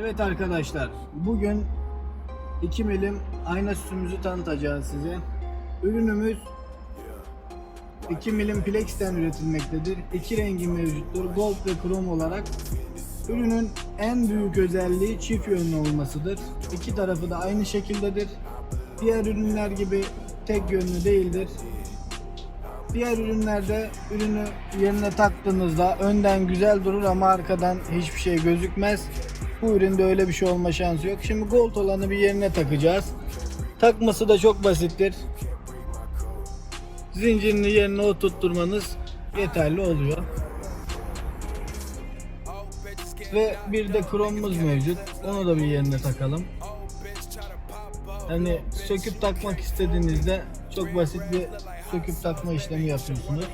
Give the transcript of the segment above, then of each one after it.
Evet arkadaşlar, bugün 2 milim ayna süsümüzü tanıtacağız size. Ürünümüz 2 milim plexten üretilmektedir. İki rengi mevcuttur, gold ve krom olarak. Ürünün en büyük özelliği çift yönlü olmasıdır. İki tarafı da aynı şekildedir. Diğer ürünler gibi tek yönlü değildir. Diğer ürünlerde ürünü yerine taktığınızda önden güzel durur ama arkadan hiçbir şey gözükmez. Bu üründe öyle bir şey olma şansı yok. Şimdi gold olanı bir yerine takacağız. Takması da çok basittir. Zincirini yerine oturtturmanız yeterli oluyor. Ve bir de kromumuz mevcut. Onu da bir yerine takalım. Yani söküp takmak istediğinizde çok basit bir söküp takma işlemi yapıyorsunuz.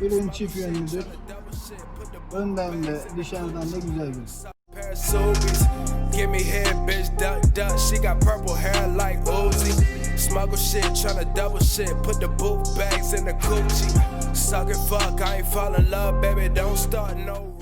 Ürün çift yönlüdür. Önden de dışarıdan da güzel. Pair of Subies. Give me head, bitch, duck, duck. She got purple hair like Uzi. Smuggle shit, tryna double shit. Put the boot bags in the coochie. Suck it, fuck, I ain't fall in love, baby. Don't start no